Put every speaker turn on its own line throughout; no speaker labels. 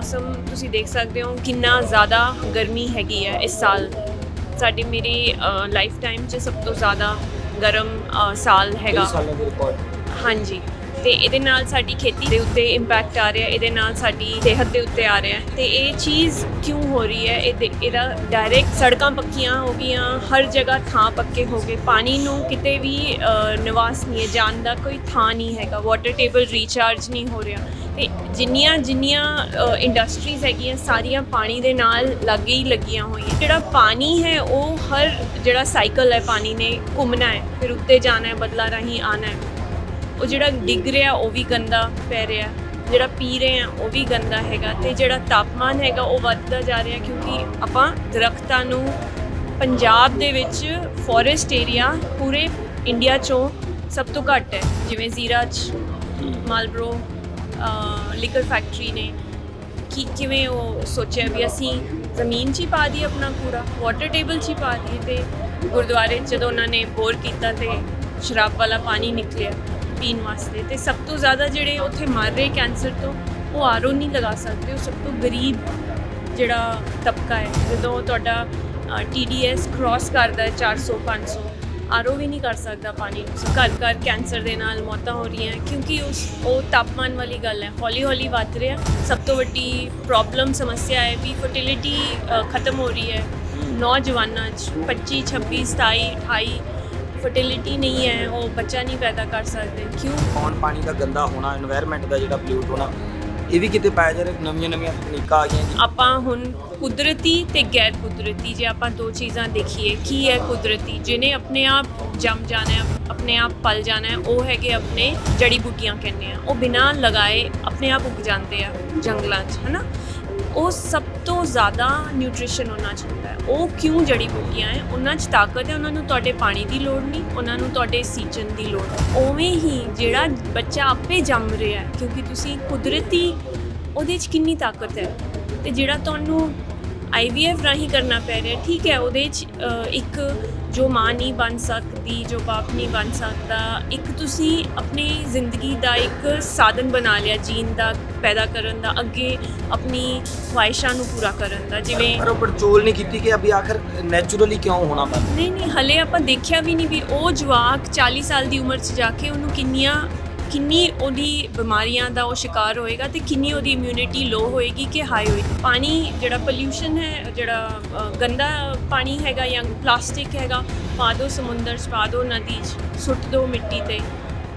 ਮੌਸਮ ਤੁਸੀਂ ਦੇਖ ਸਕਦੇ ਹੋ ਕਿੰਨਾ ਜ਼ਿਆਦਾ ਗਰਮੀ ਹੈਗੀ ਹੈ ਇਸ ਸਾਲ। ਸਾਡੀ ਮੇਰੀ ਲਾਈਫ ਟਾਈਮ 'ਚ ਸਭ ਤੋਂ ਜ਼ਿਆਦਾ ਗਰਮ ਸਾਲ ਹੈਗਾ।
ਸਾਲਾਂ ਦੀ ਰਿਕਾਰਡ
ਹਾਂਜੀ ਤੇ ਇਹਦੇ ਨਾਲ ਸਾਡੀ ਖੇਤੀ ਦੇ ਉੱਤੇ ਇੰਪੈਕਟ ਆ ਰਿਹਾ ਇਹਦੇ ਨਾਲ ਸਾਡੀ ਸਿਹਤ ਦੇ ਉੱਤੇ ਆ ਰਿਹਾ। ਤੇ ਇਹ ਚੀਜ਼ ਕਿਉਂ ਹੋ ਰਹੀ ਹੈ? ਇਹਦੇ ਇਹਦਾ ਡਾਇਰੈਕਟ ਸੜਕਾਂ ਪੱਕੀਆਂ ਹੋ ਗਈਆਂ ਹਰ ਜਗ੍ਹਾ ਥਾਂ ਪੱਕੇ ਹੋ ਗਏ। ਪਾਣੀ ਨੂੰ ਕਿਤੇ ਵੀ ਨਿਵਾਸ ਨਹੀਂ ਹੈ ਜਾਣ ਦਾ ਕੋਈ ਥਾਂ ਨਹੀਂ ਹੈਗਾ। ਵਾਟਰ ਟੇਬਲ ਰੀਚਾਰਜ ਨਹੀਂ ਹੋ ਰਿਹਾ। ਤੇ ਜਿੰਨੀਆਂ ਜਿੰਨੀਆਂ ਇੰਡਸਟਰੀਜ਼ ਹੈਗੀਆਂ ਸਾਰੀਆਂ ਪਾਣੀ ਦੇ ਨਾਲ ਲੱਗੇ ਹੀ ਲੱਗੀਆਂ ਹੋਈਆਂ। ਜਿਹੜਾ ਪਾਣੀ ਹੈ ਉਹ ਹਰ ਜਿਹੜਾ ਸਾਈਕਲ ਹੈ ਪਾਣੀ ਨੇ ਘੁੰਮਣਾ ਹੈ ਫਿਰ ਉੱਤੇ ਜਾਣਾ ਹੈ ਬਦਲਾ ਰਾਹੀਂ ਆਣਾ ਹੈ। ਉਹ ਜਿਹੜਾ ਡਿੱਗ ਰਿਹਾ ਉਹ ਵੀ ਗੰਦਾ ਪੈ ਰਿਹਾ ਜਿਹੜਾ ਪੀ ਰਹੇ ਆ ਉਹ ਵੀ ਗੰਦਾ ਹੈਗਾ। ਤੇ ਜਿਹੜਾ ਤਾਪਮਾਨ ਹੈਗਾ ਉਹ ਵੱਧਦਾ ਜਾ ਰਿਹਾ ਕਿਉਂਕਿ ਆਪਾਂ ਦਰਖਤਾਂ ਨੂੰ ਪੰਜਾਬ ਦੇ ਵਿੱਚ ਫੋਰੈਸਟ ਏਰੀਆ ਪੂਰੇ ਇੰਡੀਆ ਚੋਂ ਸਭ ਤੋਂ ਘੱਟ ਹੈ। ਜਿਵੇਂ ਜ਼ੀਰਾ 'ਚ ਮਾਲਬਰੋ ਲਿਕਰ ਫੈਕਟਰੀ ਨੇ ਕਿ ਕਿਵੇਂ ਉਹ ਸੋਚਿਆ ਵੀ ਅਸੀਂ ਜ਼ਮੀਨ 'ਚ ਹੀ ਪਾ ਦਈਏ ਆਪਣਾ ਕੂੜਾ ਵਾਟਰ ਟੇਬਲ 'ਚ ਹੀ ਪਾ ਦਈਏ ਤੇ ਗੁਰਦੁਆਰੇ 'ਚ ਜਦੋਂ ਉਹਨਾਂ ਨੇ ਬੋਰ ਕੀਤਾ ਤੇ ਸ਼ਰਾਬ ਵਾਲਾ ਪਾਣੀ ਨਿਕਲਿਆ ਪੀਣ ਵਾਸਤੇ ਤੇ ਸਭ ਤੋਂ ਜ਼ਿਆਦਾ ਜਿਹੜੇ ਉੱਥੇ ਮਰ ਰਹੇ ਕੈਂਸਰ ਤੋਂ, ਉਹ ਆਰਓ ਨਹੀਂ ਲਗਾ ਸਕਦੇ, ਉਹ ਸਭ ਤੋਂ ਗਰੀਬ ਜਿਹੜਾ ਤਬਕਾ ਹੈ। ਜਦੋਂ ਤੁਹਾਡਾ TDS ਕ੍ਰਾਸ ਕਰਦਾ ਹੈ 400 500 ਆਰ ਆਰਓ ਵੀ ਨਹੀਂ ਕਰ ਸਕਦਾ ਪਾਣੀ ਨੂੰ। ਘਰ ਘਰ ਕੈਂਸਰ ਦੇ ਨਾਲ ਮੌਤਾਂ ਹੋ ਰਹੀਆਂ ਕਿਉਂਕਿ ਉਸ, ਉਹ ਤਾਪਮਾਨ ਵਾਲੀ ਗੱਲ ਹੈ। ਹੌਲੀ ਹੌਲੀ ਵੱਧ ਰਿਹਾ ਸਭ ਤੋਂ ਵੱਡੀ ਪ੍ਰੋਬਲਮ ਸਮੱਸਿਆ ਹੈ ਵੀ ਫਰਟੀਲਿਟੀ ਖਤਮ ਹੋ ਰਹੀ ਹੈ। ਨੌਜਵਾਨਾਂ 'ਚ 25 26 27 28 ਫਰਟੀਲਿਟੀ ਨਹੀਂ ਹੈ, ਉਹ ਬੱਚਾ ਨਹੀਂ ਪੈਦਾ ਕਰ ਸਕਦੇ। ਕਿਉਂ?
ਕੌਣ ਪਾਣੀ ਦਾ ਗੰਦਾ ਹੋਣਾ এনवायरमेंट ਦਾ ਜਿਹੜਾ ਪੋਲਿਊਟ ਹੋਣਾ ਇਹ ਵੀ ਕਿਤੇ ਪਾਇਆ ਜਾ ਰਿਹਾ ਨਵੀਆਂ ਨਵੀਆਂ ਤਕਨੀਕਾਂ ਆ ਗਈਆਂ
ਆਪਾਂ ਹੁਣ ਕੁਦਰਤੀ ਤੇ ਗੈਰ ਕੁਦਰਤੀ ਜੇ ਆਪਾਂ ਦੋ ਚੀਜ਼ਾਂ ਦੇਖੀਏ, ਕੀ ਹੈ ਕੁਦਰਤੀ? ਜਿਹਨੇ ਆਪਣੇ ਆਪ ਜੰਮ ਜਾਣਾ ਹੈ, ਆਪਣੇ ਆਪ ਪਲ ਜਾਣਾ ਹੈ, ਉਹ ਹੈਗੇ ਆਪਣੇ ਜੜੀ ਬੂਟੀਆਂ ਕਹਿੰਦੇ ਆ। ਉਹ ਬਿਨਾਂ ਲਗਾਏ ਆਪਣੇ ਆਪ ਉੱਗ ਜਾਂਦੇ ਆ ਜੰਗਲਾਂ 'ਚ, ਹਨਾ? ਉਹ ਸਭ ਤੋਂ ਜ਼ਿਆਦਾ ਨਿਊਟ੍ਰੀਸ਼ਨ ਉਹਨਾਂ 'ਚ ਹੁੰਦਾ ਹੈ। ਉਹ ਕਿਉਂ ਜੜੀ ਬੂਟੀਆਂ ਹੈ? ਉਹਨਾਂ 'ਚ ਤਾਕਤ ਹੈ, ਉਹਨਾਂ ਨੂੰ ਤੁਹਾਡੇ ਪਾਣੀ ਦੀ ਲੋੜ ਨਹੀਂ, ਉਹਨਾਂ ਨੂੰ ਤੁਹਾਡੇ ਸੀਚਨ ਦੀ ਲੋੜ ਹੈ। ਉਵੇਂ ਹੀ ਜਿਹੜਾ ਬੱਚਾ ਆਪੇ ਜੰਮ ਰਿਹਾ ਹੈ, ਕਿਉਂਕਿ ਤੁਸੀਂ ਕੁਦਰਤੀ ਉਹਦੇ 'ਚ ਕਿੰਨੀ ਤਾਕਤ ਹੈ? ਤੇ ਜਿਹੜਾ ਤੁਹਾਨੂੰ ਆਈਵੀਐਫ ਰਾਹੀਂ ਕਰਨਾ ਪੈ ਰਿਹਾ, ਠੀਕ ਹੈ, ਉਹਦੇ 'ਚ ਇੱਕ ਜੋ ਮਾਂ ਨਹੀਂ ਬਣ ਸਕਦੀ ਜੋ ਬਾਪ ਨਹੀਂ ਬਣ ਸਕਦਾ ਇੱਕ ਤੁਸੀਂ ਆਪਣੀ ਜ਼ਿੰਦਗੀ ਦਾ ਇੱਕ ਸਾਧਨ ਬਣਾ ਲਿਆ ਜੀਣ ਦਾ ਪੈਦਾ ਕਰਨ ਦਾ ਅੱਗੇ ਆਪਣੀ ਖੁਆਇਸ਼ਾਂ ਨੂੰ ਪੂਰਾ ਕਰਨ ਦਾ ਜਿਵੇਂ
ਪਰ ਉਹ ਪੜਚੋਲ ਨਹੀਂ ਕੀਤੀ ਕਿ ਅਭੀ ਆਖਰ ਨੇਚਰਲੀ ਕਿਉਂ ਹੋਣਾ ਪਰ
ਨਹੀਂ ਨਹੀਂ ਹਲੇ ਆਪਾਂ ਦੇਖਿਆ ਵੀ ਨਹੀਂ ਵੀ ਉਹ ਜਵਾਕ 40 ਸਾਲ ਦੀ ਉਮਰ 'ਚ ਜਾ ਕੇ ਉਹਨੂੰ ਕਿੰਨੀਆਂ ਕਿੰਨੀ ਉਹਦੀ ਬਿਮਾਰੀਆਂ ਦਾ ਉਹ ਸ਼ਿਕਾਰ ਹੋਏਗਾ ਤੇ ਕਿੰਨੀ ਉਹਦੀ ਇਮਿਊਨਿਟੀ ਲੋ ਹੋਏਗੀ ਕਿ ਹਾਈ ਹੋਏਗੀ? ਪਾਣੀ ਜਿਹੜਾ ਪੋਲਿਊਸ਼ਨ ਹੈ, ਜਿਹੜਾ ਗੰਦਾ ਪਾਣੀ ਹੈਗਾ ਜਾਂ ਪਲਾਸਟਿਕ ਹੈਗਾ, ਪਾ ਦਿਓ ਸਮੁੰਦਰ 'ਚ, ਪਾ ਦਿਓ ਨਦੀ 'ਚ, ਸੁੱਟ ਦਿਓ ਮਿੱਟੀ ਤੇ।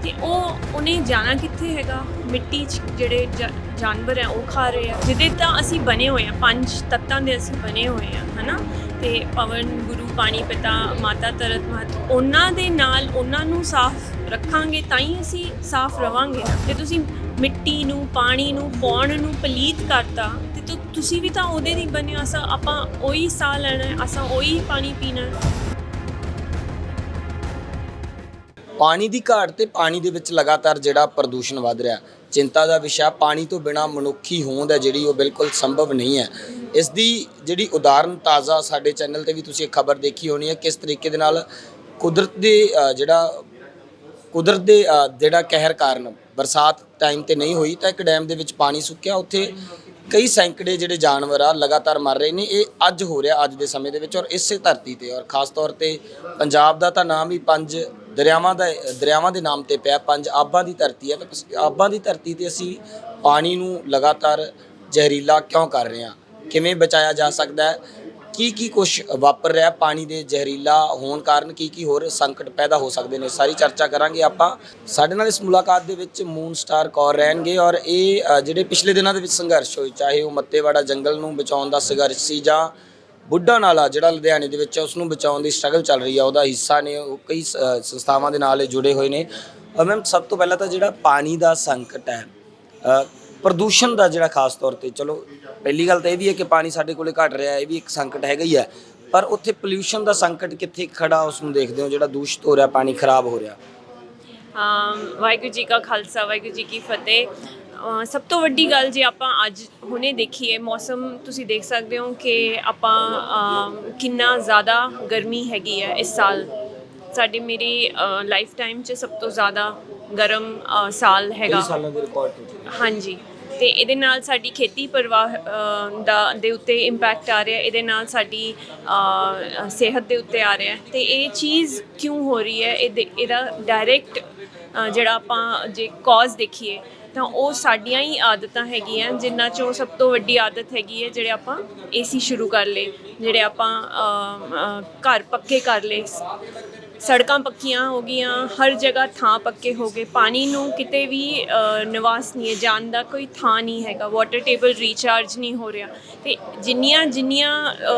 ਤੇ ਉਹ ਉਹਨੇ ਜਾਣਾ ਕਿੱਥੇ ਹੈਗਾ? ਮਿੱਟੀ 'ਚ ਜਿਹੜੇ ਜਾ- ਜਾਨਵਰ ਹੈ, ਉਹ ਖਾ ਰਹੇ ਆ। ਜਿਹਦੇ ਤਾਂ ਅਸੀਂ ਬਣੇ ਹੋਏ ਆ, ਪੰਜ ਤੱਤਾਂ ਦੇ ਅਸੀਂ ਬਣੇ ਹੋਏ ਆ, ਹਨਾ? ਤੇ ਪਵਨ, ਗੁਰੂ ਪਾਣੀ, ਪਿਤਾ, ਮਾਤਾ ਤਰਤ ਮਹਤ ਉਹਨਾਂ ਦੇ ਨਾਲ ਉਹਨਾਂ ਨੂੰ ਸਾਫ਼ ਰੱਖਾਂਗੇ ਤਾਂ ਹੀ ਅਸੀਂ ਸਾਫ਼ ਰਵਾਂਗੇ। ਨਾ ਤੁਸੀਂ ਮਿੱਟੀ ਨੂੰ, ਪਾਣੀ ਨੂੰ, ਪੌਣ ਨੂੰ ਪਲੀਤ ਕਰਤਾ, ਤੇ ਤੁਸੀਂ ਵੀ ਤਾਂ ਉਹਦੇ ਨਹੀਂ ਬਣਿਆ ਅਸਾਂ ਆਪਾਂ ਉਹੀ ਸਾਹ ਲੈਣਾ ਹੈ ਅਸਾਂ ਉਹੀ ਪਾਣੀ ਪੀਣਾ।
ਪਾਣੀ ਦੀ ਘਾਟ ਤੇ ਪਾਣੀ ਦੇ ਵਿੱਚ ਲਗਾਤਾਰ ਜਿਹੜਾ ਪ੍ਰਦੂਸ਼ਣ ਵੱਧ ਰਿਹਾ ਚਿੰਤਾ ਦਾ ਵਿਸ਼ਾ ਪਾਣੀ ਤੋਂ ਬਿਨਾ ਮਨੁੱਖੀ ਹੋਂਦ ਹੈ ਜਿਹੜੀ ਉਹ ਬਿਲਕੁਲ ਸੰਭਵ ਨਹੀਂ ਹੈ। ਇਸ ਦੀ ਜਿਹੜੀ ਉਦਾਹਰਨ ਤਾਜ਼ਾ ਸਾਡੇ ਚੈਨਲ ਤੇ ਵੀ ਤੁਸੀਂ ਇੱਕ ਖਬਰ ਦੇਖੀ ਹੋਣੀ ਹੈ, ਕਿਸ ਤਰੀਕੇ ਦੇ ਨਾਲ ਕੁਦਰਤ ਦੇ ਜਿਹੜਾ ਕੁਦਰਤ ਦੇ ਜਿਹੜਾ ਕਹਿਰ ਕਾਰਨ ਬਰਸਾਤ ਟਾਈਮ ਤੇ ਨਹੀਂ ਹੋਈ ਤਾਂ ਇੱਕ ਡੈਮ ਦੇ ਵਿੱਚ ਪਾਣੀ ਸੁੱਕਿਆ। ਉੱਥੇ ਕਈ ਸੈਂਕੜੇ ਜਿਹੜੇ ਜਾਨਵਰ ਆ ਲਗਾਤਾਰ ਮਰ ਰਹੇ ਨੇ। ਇਹ ਅੱਜ ਹੋ ਰਿਹਾ ਅੱਜ ਦੇ ਸਮੇਂ ਦੇ ਵਿੱਚ ਔਰ ਇਸੇ ਧਰਤੀ ਤੇ ਔਰ ਖਾਸ ਤੌਰ ਤੇ ਪੰਜਾਬ ਦਾ ਤਾਂ ਨਾਮ ਹੀ ਪੰਜ ਦਰਿਆਵਾਂ ਦਾ, ਦਰਿਆਵਾਂ ਦੇ ਨਾਮ ਤੇ ਪਿਆ, ਪੰਜ ਆਬਾਂ ਦੀ ਧਰਤੀ ਹੈ। ਤਾਂ ਆਬਾਂ ਦੀ ਧਰਤੀ ਤੇ ਅਸੀਂ ਪਾਣੀ ਨੂੰ ਲਗਾਤਾਰ ਜ਼ਹਿਰੀਲਾ ਕਿਉਂ ਕਰ ਰਹੇ ਹਾਂ? ਕਿਵੇਂ ਬਚਾਇਆ ਜਾ ਸਕਦਾ ਹੈ? ਕੀ ਕੀ ਕੁਝ ਵਾਪਰ ਰਿਹਾ ਪਾਣੀ ਦੇ ਜ਼ਹਿਰੀਲਾ ਹੋਣ ਕਾਰਨ? ਕੀ ਕੀ ਹੋਰ ਸੰਕਟ ਪੈਦਾ ਹੋ ਸਕਦੇ ਨੇ? ਸਾਰੀ ਚਰਚਾ ਕਰਾਂਗੇ ਆਪਾਂ। ਸਾਡੇ ਨਾਲ ਇਸ ਮੁਲਾਕਾਤ ਦੇ ਵਿੱਚ ਮੂਨ ਸਟਾਰ ਕੌਰ ਰਹਿਣਗੇ ਔਰ ਇਹ ਜਿਹੜੇ ਪਿਛਲੇ ਦਿਨਾਂ ਦੇ ਵਿੱਚ ਸੰਘਰਸ਼ ਹੋਏ, ਚਾਹੇ ਉਹ ਮੱਤੇਵਾੜਾ ਜੰਗਲ ਨੂੰ ਬਚਾਉਣ ਦਾ ਸੰਘਰਸ਼ ਸੀ ਜਾਂ ਬੁੱਢਾ ਨਾਲਾ ਜਿਹੜਾ ਲੁਧਿਆਣੇ ਦੇ ਵਿੱਚ ਹੈ ਉਸ ਨੂੰ ਬਚਾਉਣ ਦੀ ਸਟਰਗਲ ਚੱਲ ਰਹੀ ਆ ਉਹਦਾ ਹਿੱਸਾ ਨੇ ਉਹ ਕਈ ਸ- ਸੰਸਥਾਵਾਂ ਦੇ ਨਾਲ ਇਹ ਜੁੜੇ ਹੋਏ ਨੇ। ਮੈਮ ਸਭ ਤੋਂ ਪਹਿਲਾਂ ਤਾਂ ਜਿਹੜਾ ਪਾਣੀ ਦਾ ਸੰਕਟ ਹੈ ਅ, ਪ੍ਰਦੂਸ਼ਣ ਦਾ ਜਿਹੜਾ ਖਾਸ ਤੌਰ ਤੇ ਚਲੋ ਪਹਿਲੀ ਗੱਲ ਤਾਂ ਇਹ ਵੀ ਹੈ ਕਿ ਪਾਣੀ ਸਾਡੇ ਕੋਲੇ ਘਟ ਰਿਹਾ ਹੈ ਇਹ ਵੀ ਇੱਕ ਸੰਕਟ ਹੈਗਾ ਹੀ ਹੈ। ਪਰ ਉੱਥੇ ਪੋਲਿਊਸ਼ਨ ਦਾ ਸੰਕਟ ਕਿੱਥੇ ਖੜਾ ਉਸ ਨੂੰ ਦੇਖਦੇ ਹੋ ਜਿਹੜਾ ਦੂਸ਼ਿਤ ਹੋ ਰਿਹਾ ਪਾਣੀ ਖਰਾਬ ਹੋ ਰਿਹਾ।
ਅਮ ਵਾਹਿਗੁਰੂ ਜੀ ਕਾ ਖਾਲਸਾ ਵਾਹਿਗੁਰੂ ਜੀ ਕੀ ਫਤਿਹ। ਅ, ਸਭ ਤੋਂ ਵੱਡੀ ਗੱਲ ਜੇ ਆਪਾਂ ਅੱਜ ਹੁਣੇ ਦੇਖੀਏ ਮੌਸਮ ਤੁਸੀਂ ਦੇਖ ਸਕਦੇ ਹੋ ਕਿ ਆਪਾਂ ਕਿੰਨਾ ਜ਼ਿਆਦਾ ਗਰਮੀ ਹੈਗੀ ਹੈ ਇਸ ਸਾਲ। ਸਾਡੀ ਮੇਰੀ ਲਾਈਫ ਟਾਈਮ 'ਚ ਸਭ ਤੋਂ ਜ਼ਿਆਦਾ ਗਰਮ ਅ, ਸਾਲ ਹੈਗਾ।
ਸਾਲਾਂ ਦੇ ਰਿਕਾਰਡ ਟੁੱਟ
ਹਾਂਜੀ। ਤੇ ਇਹਦੇ ਨਾਲ ਸਾਡੀ ਖੇਤੀ ਪਰਵਾਹ ਅ, ਦਾ ਦੇ ਉੱਤੇ ਇੰਪੈਕਟ ਆ ਰਿਹਾ ਇਹਦੇ ਨਾਲ ਸਾਡੀ ਅ, ਸਿਹਤ ਦੇ ਉੱਤੇ ਆ ਰਿਹਾ ਤੇ ਇਹ ਚੀਜ਼ ਕਿਉਂ ਹੋ ਰਹੀ ਹੈ? ਇਹਦੇ- ਇਹਦਾ ਡਾਇਰੈਕਟ ਜਿਹੜਾ ਆਪਾਂ ਜੇ ਕਾਜ਼ ਦੇਖੀਏ ਤਾਂ ਉਹ ਸਾਡੀਆਂ ਹੀ ਆਦਤਾਂ ਹੈਗੀਆਂ ਜਿਨ੍ਹਾਂ ਚੋਂ ਸਭ ਤੋਂ ਵੱਡੀ ਆਦਤ ਹੈਗੀ ਹੈ ਜਿਹੜੇ ਆਪਾਂ ਏਸੀ ਸ਼ੁਰੂ ਕਰ ਲਏ, ਜਿਹੜੇ ਆਪਾਂ ਘਰ ਪੱਕੇ ਕਰ ਲਏ। ਸੜਕਾਂ ਪੱਕੀਆਂ ਹੋ ਗਈਆਂ, ਹਰ ਜਗ੍ਹਾ ਥਾਂ ਪੱਕੇ ਹੋ ਗਏ। ਪਾਣੀ ਨੂੰ ਕਿਤੇ ਵੀ ਨਿਵਾਸ ਨਹੀਂ ਹੈ, ਜਾਣ ਦਾ ਕੋਈ ਥਾਂ ਨਹੀਂ ਹੈਗਾ ਵਾਟਰ ਟੇਬਲ ਰੀਚਾਰਜ ਨਹੀਂ ਹੋ ਰਿਹਾ। ਤੇ ਜਿੰਨੀਆਂ ਜਿੰਨੀਆਂ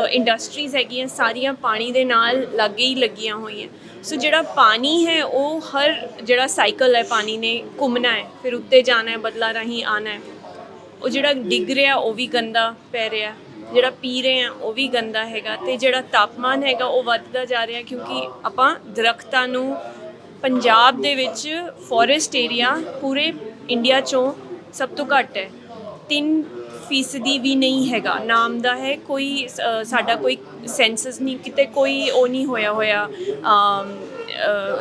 ਇੰਡਸਟਰੀਜ਼ ਹੈਗੀਆਂ, ਸਾਰੀਆਂ ਪਾਣੀ ਦੇ ਨਾਲ ਲਾਗੇ ਹੀ ਲੱਗੀਆਂ ਹੋਈਆਂ। ਸੋ ਜਿਹੜਾ ਪਾਣੀ ਹੈ, ਉਹ ਹਰ ਜਿਹੜਾ ਸਾਈਕਲ ਹੈ, ਪਾਣੀ ਨੇ ਘੁੰਮਣਾ ਹੈ, ਫਿਰ ਉੱਤੇ ਜਾਣਾ ਹੈ, ਬਦਲਾ ਰਾਹੀਂ ਆਣਾ ਹੈ। ਉਹ ਜਿਹੜਾ ਡਿੱਗ ਰਿਹਾ, ਉਹ ਵੀ ਗੰਦਾ ਪੈ ਰਿਹਾ। ਜਿਹੜਾ ਪੀ ਰਹੇ ਆ ਉਹ ਵੀ ਗੰਦਾ ਹੈਗਾ ਤੇ ਜਿਹੜਾ ਤਾਪਮਾਨ ਹੈਗਾ ਉਹ ਵੱਧਦਾ ਜਾ ਰਿਹਾ ਕਿਉਂਕਿ ਆਪਾਂ ਦਰਖਤਾਂ ਨੂੰ ਪੰਜਾਬ ਦੇ ਵਿੱਚ ਫੋਰੈਸਟ ਏਰੀਆ ਪੂਰੇ ਇੰਡੀਆ ਚੋਂ ਸਭ ਤੋਂ ਘੱਟ ਹੈ। 3 ਫੀਸਦੀ ਵੀ ਨਹੀਂ ਹੈਗਾ, ਨਾਮ ਦਾ ਹੈ, ਕੋਈ ਸਾਡਾ ਕੋਈ ਸੈਂਸਸ ਨਹੀਂ, ਕਿਤੇ ਕੋਈ ਉਹ ਨਹੀਂ ਹੋਇਆ ਹੋਇਆ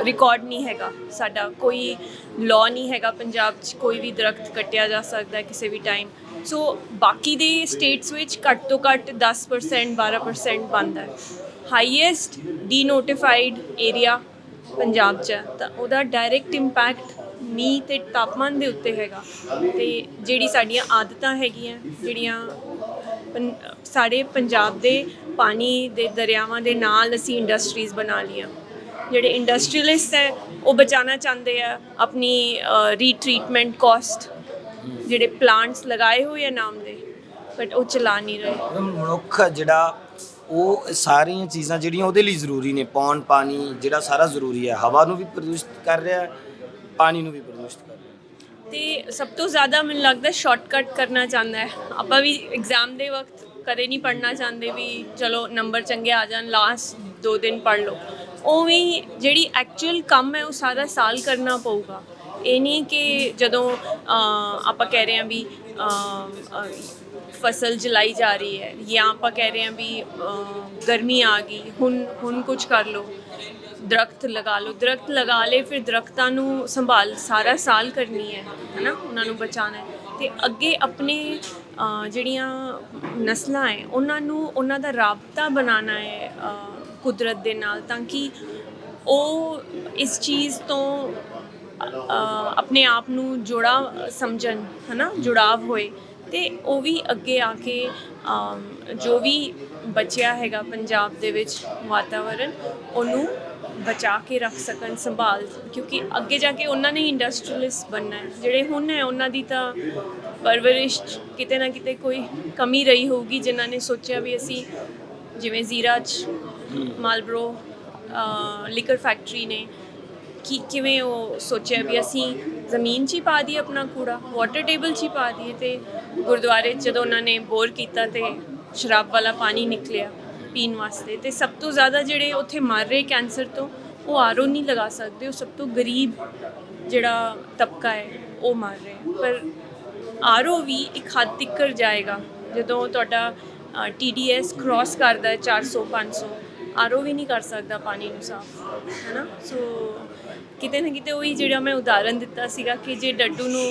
ਰਿਕਾਰਡ ਨਹੀਂ ਹੈਗਾ। ਸਾਡਾ ਕੋਈ ਲਾਅ ਨਹੀਂ ਹੈਗਾ ਪੰਜਾਬ 'ਚ ਕੋਈ ਵੀ ਦਰਖਤ ਕੱਟਿਆ ਜਾ ਸਕਦਾ ਕਿਸੇ ਵੀ ਟਾਈਮ ਸੋ ਬਾਕੀ ਦੇ ਸਟੇਟਸ ਵਿੱਚ ਘੱਟ ਤੋਂ ਘੱਟ 10% 12% ਬਣਦਾ ਹੈ। ਹਾਈਐਸਟ ਡੀਨੋਟੀਫਾਈਡ ਏਰੀਆ ਪੰਜਾਬ 'ਚ ਹੈ, ਤਾਂ ਉਹਦਾ ਡਾਇਰੈਕਟ ਇੰਪੈਕਟ ਮੀਂਹ ਤੇ ਤਾਪਮਾਨ ਦੇ ਉੱਤੇ ਹੈਗਾ। ਤੇ ਜਿਹੜੀ ਸਾਡੀਆਂ ਆਦਤਾਂ ਹੈਗੀਆਂ ਜਿਹੜੀਆਂ ਪੰ- ਸਾਡੇ ਪੰਜਾਬ ਦੇ ਪਾਣੀ ਦੇ ਦਰਿਆਵਾਂ ਦੇ ਨਾਲ ਅਸੀਂ ਇੰਡਸਟਰੀਜ਼ ਬਣਾ ਲੀਆਂ ਜਿਹੜੇ ਇੰਡਸਟਰੀਅਲਿਸਟ ਹੈ ਉਹ ਬਚਾਉਣਾ ਚਾਹੁੰਦੇ ਆ ਆਪਣੀ ਰੀਟ੍ਰੀਟਮੈਂਟ ਕਾਸਟ ਜਿਹੜੇ ਪਲਾਂਟਸ ਲਗਾਏ ਹੋਏ ਆ ਨਾਮ ਦੇ ਬਟ ਉਹ ਚਲਾ ਨਹੀਂ ਰਹੇ।
ਮਨੁੱਖ ਜਿਹੜਾ ਉਹ ਸਾਰੀਆਂ ਚੀਜ਼ਾਂ ਜਿਹੜੀਆਂ ਉਹਦੇ ਲਈ ਜ਼ਰੂਰੀ ਨੇ ਪੌਣ ਪਾਣੀ ਜਿਹੜਾ ਸਾਰਾ ਜ਼ਰੂਰੀ ਹੈ ਹਵਾ ਨੂੰ ਵੀ ਪ੍ਰਦੂਸ਼ਿਤ ਕਰ ਰਿਹਾ ਪਾਣੀ ਨੂੰ ਵੀ ਪ੍ਰਦੂਸ਼ਿਤ ਕਰ ਰਿਹਾ।
ਤੇ ਸਭ ਤੋਂ ਜ਼ਿਆਦਾ ਮੈਨੂੰ ਲੱਗਦਾ ਸ਼ਾਰਟਕਟ ਕਰਨਾ ਚਾਹੁੰਦਾ ਹੈ। ਆਪਾਂ ਵੀ ਐਗਜ਼ਾਮ ਦੇ ਵਕਤ ਕਦੇ ਨਹੀਂ ਪੜ੍ਹਨਾ ਚਾਹੁੰਦੇ ਵੀ ਚਲੋ ਨੰਬਰ ਚੰਗੇ ਆ ਜਾਣ ਲਾਸਟ ਦੋ ਦਿਨ ਪੜ੍ਹ ਲਓ। ਉਵੇਂ ਹੀ ਜਿਹੜੀ ਐਕਚੁਅਲ ਕੰਮ ਹੈ ਉਹ ਸਾਰਾ ਸਾਲ ਕਰਨਾ ਪਊਗਾ। ਇਹ ਨਹੀਂ ਕਿ ਜਦੋਂ ਆਪਾਂ ਕਹਿ ਰਹੇ ਹਾਂ ਵੀ ਫਸਲ ਜਲਾਈ ਜਾ ਰਹੀ ਹੈ ਜਾਂ ਆਪਾਂ ਕਹਿ ਰਹੇ ਹਾਂ ਵੀ ਗਰਮੀ ਆ ਗਈ, ਹੁਣ ਹੁਣ ਕੁਝ ਕਰ ਲਓ। ਦਰਖਤ ਲਗਾ ਲਓ। ਦਰਖਤ ਲਗਾ ਲੇ ਫਿਰ ਦਰਖਤਾਂ ਨੂੰ ਸੰਭਾਲ ਸਾਰਾ ਸਾਲ ਕਰਨੀ ਹੈ, ਹੈਨਾ? ਉਹਨਾਂ ਨੂੰ ਬਚਾਉਣਾ ਹੈ। ਤੇ ਅੱਗੇ ਆਪਣੇ ਜਿਹੜੀਆਂ ਨਸਲਾਂ ਹੈ, ਉਹਨਾਂ ਨੂੰ, ਉਹਨਾਂ ਦਾ ਰਾਬਤਾ ਬਣਾਉਣਾ ਹੈ ਕੁਦਰਤ ਦੇ ਨਾਲ ਤਾਂ ਕਿ ਉਹ ਇਸ ਚੀਜ਼ ਤੋਂ ਆਪਣੇ ਆਪ ਨੂੰ ਜੋੜਾ ਸਮਝਣ, ਹਨਾ, ਜੁੜਾਵ ਹੋਏ ਤੇ ਉਹ ਵੀ ਅੱਗੇ ਆ ਕੇ ਜੋ ਵੀ ਬਚਿਆ ਹੈਗਾ ਪੰਜਾਬ ਦੇ ਵਿੱਚ ਵਾਤਾਵਰਣ ਉਹਨੂੰ ਬਚਾ ਕੇ ਰੱਖ ਸਕਣ, ਸੰਭਾਲ, ਕਿਉਂਕਿ ਅੱਗੇ ਜਾ ਕੇ ਉਹਨਾਂ ਨੇ ਇੰਡਸਟਰੀਅਲਿਸਟ ਬਣਨਾ ਹੈ। ਜਿਹੜੇ ਹੁਣ ਹੈ, ਉਹਨਾਂ ਦੀ ਤਾਂ ਪਰਵਰਿਸ਼ ਕਿਤੇ ਨਾ ਕਿਤੇ ਕੋਈ ਕਮੀ ਰਹੀ ਹੋਊਗੀ, ਜਿਨ੍ਹਾਂ ਨੇ ਸੋਚਿਆ ਵੀ ਅਸੀਂ ਜਿਵੇਂ ਜ਼ੀਰਾ 'ਚ ਮਾਲਬਰੋ ਲਿਕਰ ਫੈਕਟਰੀ ਨੇ। ਕਿ, ਕਿਵੇਂ ਉਹ ਸੋਚਿਆ ਵੀ ਅਸੀਂ ਜ਼ਮੀਨ 'ਚ ਹੀ ਪਾ ਦਈਏ ਆਪਣਾ ਕੂੜਾ ਵਾਟਰ ਟੇਬਲ 'ਚ ਹੀ ਪਾ ਦਈਏ ਤੇ ਗੁਰਦੁਆਰੇ 'ਚ ਜਦੋਂ ਉਹਨਾਂ ਨੇ ਬੋਰ ਕੀਤਾ ਤੇ ਸ਼ਰਾਬ ਵਾਲਾ ਪਾਣੀ ਨਿਕਲਿਆ ਪੀਣ ਵਾਸਤੇ ਤੇ ਸਭ ਤੋਂ ਜ਼ਿਆਦਾ ਜਿਹੜੇ ਉੱਥੇ ਮਰ ਰਹੇ ਕੈਂਸਰ ਤੋਂ, ਉਹ ਆਰਓ ਨਹੀਂ ਲਗਾ ਸਕਦੇ, ਉਹ ਸਭ ਤੋਂ ਗਰੀਬ ਜਿਹੜਾ ਤਬਕਾ ਹੈ, ਉਹ ਮਰ ਰਿਹਾ। ਪਰ ਆਰਓ ਵੀ ਇੱਕ ਹੱਦ ਤੱਕ ਜਾਏਗਾ, ਜਦੋਂ ਤੁਹਾਡਾ ਟੀਡੀਐਸ ਕ੍ਰਾਸ ਕਰਦਾ ਹੈ 400 500 ਆਰਓ ਵੀ ਨਹੀਂ ਕਰ ਸਕਦਾ ਪਾਣੀ ਨੂੰ ਸਾਫ਼, ਹੈਨਾ? ਸੋ ਕਿਤੇ ਨਾ ਕਿਤੇ ਉਹੀ ਜਿਹੜਾ ਮੈਂ ਉਦਾਹਰਨ ਦਿੱਤਾ ਸੀਗਾ ਕਿ ਜੇ ਡੱਡੂ ਨੂੰ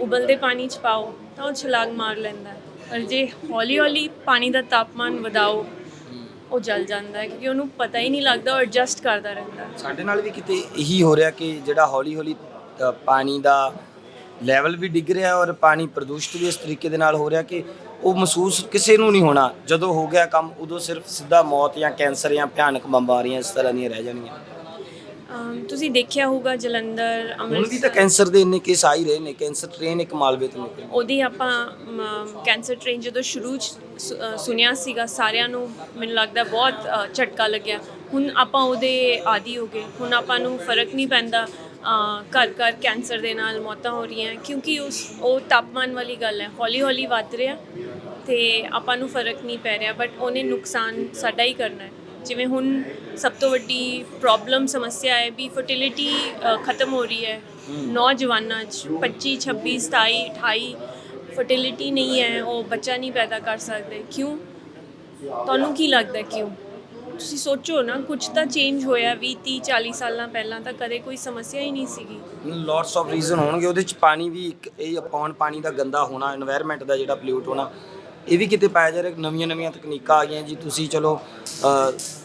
ਉਬਲਦੇ ਪਾਣੀ 'ਚ ਪਾਓ, ਤਾਂ ਉਹ ਛਲਾਂਗ ਮਾਰ ਲੈਂਦਾ ਪਰ ਜੇ ਹੌਲੀ ਹੌਲੀ ਪਾਣੀ ਦਾ ਤਾਪਮਾਨ ਵਧਾਓ, ਉਹ ਜਲ ਜਾਂਦਾ ਹੈ, ਕਿਉਂਕਿ ਉਹਨੂੰ ਪਤਾ ਹੀ ਨਹੀਂ ਲੱਗਦਾ, ਉਹ ਐਡਜਸਟ ਕਰਦਾ ਰਹਿੰਦਾ
ਸਾਡੇ ਨਾਲ ਵੀ ਕਿਤੇ ਇਹੀ ਹੋ ਰਿਹਾ ਕਿ ਜਿਹੜਾ ਹੌਲੀ ਹੌਲੀ ਪਾਣੀ ਦਾ ਲੈਵਲ ਵੀ ਡਿੱਗ ਰਿਹਾ ਔਰ ਪਾਣੀ ਪ੍ਰਦੂਸ਼ਿਤ ਵੀ ਇਸ ਤਰੀਕੇ ਦੇ ਨਾਲ ਹੋ ਰਿਹਾ ਕਿ ਉਹ ਮਹਿਸੂਸ ਕਿਸੇ ਨੂੰ ਨਹੀਂ ਹੋਣਾ। ਜਦੋਂ ਹੋ ਗਿਆ ਕੰਮ ਉਦੋਂ ਸਿਰਫ ਸਿੱਧਾ ਮੌਤ ਜਾਂ ਕੈਂਸਰ ਜਾਂ ਭਿਆਨਕ ਬਿਮਾਰੀਆਂ ਇਸ ਤਰ੍ਹਾਂ ਦੀਆਂ ਰਹਿ ਜਾਣਗੀਆਂ
ਅਮ ਤੁਸੀਂ ਦੇਖਿਆ ਹੋਊਗਾ ਜਲੰਧਰ
ਹੁਣ ਵੀ ਤਾਂ
ਅੰਮ੍ਰਿਤਸਰ।
ਕੈਂਸਰ ਦੇ ਇੰਨੇ ਕੇਸ ਆ ਹੀ ਰਹੇ ਨੇ ਕੈਂਸਰ ਟ੍ਰੇਨ ਇੱਕ ਮਾਲਵੇ ਤੋਂ ਨਿਕਲੀ।
ਉਹਦੀ ਆਪਾਂ ਕੈਂਸਰ ਟ੍ਰੇਨ ਜਦੋਂ ਸ਼ੁਰੂ 'ਚ ਸੁ- ਅ, ਸੁਣਿਆ ਸੀਗਾ ਸਾਰਿਆਂ ਨੂੰ ਮੈਨੂੰ ਲੱਗਦਾ ਬਹੁਤ ਅ, ਝਟਕਾ ਲੱਗਿਆ। ਹੁਣ ਆਪਾਂ ਉਹਦੇ ਆਦੀ ਹੋ ਗਏ। ਹੁਣ ਆਪਾਂ ਨੂੰ ਫ਼ਰਕ ਨਹੀਂ ਪੈਂਦਾ। ਘਰ ਘਰ ਕੈਂਸਰ ਦੇ ਨਾਲ ਮੌਤਾਂ ਹੋ ਰਹੀਆਂ ਕਿਉਂਕਿ ਉਸ ਉਹ ਤਾਪਮਾਨ ਵਾਲੀ ਗੱਲ ਹੈ ਹੌਲੀ ਹੌਲੀ ਵੱਧ ਰਿਹਾ ਤੇ ਆਪਾਂ ਨੂੰ ਫ਼ਰਕ ਨਹੀਂ ਪੈ ਰਿਹਾ ਬਟ ਉਹਨੇ ਨੁਕਸਾਨ ਸਾਡਾ ਹੀ ਕਰਨਾ ਹੈ। ਜਿਵੇਂ ਹੁਣ ਸਭ ਤੋਂ ਵੱਡੀ ਪ੍ਰੋਬਲਮ ਸਮੱਸਿਆ ਹੈ ਵੀ ਫਰਟੀਲਿਟੀ ਖਤਮ ਹੋ ਰਹੀ ਹੈ। ਨੌਜਵਾਨਾਂ 'ਚ 25 26 27 28 ਫਰਟੀਲਿਟੀ ਨਹੀਂ ਹੈ ਉਹ ਬੱਚਾ ਨਹੀਂ ਪੈਦਾ ਕਰ ਸਕਦੇ। ਕਿਉਂ? ਤੁਹਾਨੂੰ ਕੀ ਲੱਗਦਾ ਕਿਉਂ? ਤੁਸੀਂ ਸੋਚੋ ਨਾ ਕੁਝ ਤਾਂ ਚੇਂਜ ਹੋਇਆ 20 30 40 ਸਾਲਾਂ ਪਹਿਲਾਂ ਤਾਂ ਕਦੇ ਕੋਈ ਸਮੱਸਿਆ ਹੀ ਨਹੀਂ ਸੀਗੀ।
ਲੋਟਸ ਆਫ ਰੀਜ਼ਨ ਹੋਣਗੇ, ਉਹਦੇ ਚ ਪਾਣੀ ਵੀ ਇੱਕ ਇਹ ਅਪਾਨ ਪਾਣੀ ਦਾ ਗੰਦਾ ਹੋਣਾ এনवायरमेंट ਦਾ ਜਿਹੜਾ ਪੋਲਿਊਟ ਹੋਣਾ, ਇਹ ਵੀ ਕਿਤੇ ਪਾਇਆ ਜਾ ਰਿਹਾ, ਨਵੀਆਂ ਨਵੀਆਂ ਤਕਨੀਕਾਂ ਆ ਗਈਆਂ ਜੀ, ਤੁਸੀਂ ਚਲੋ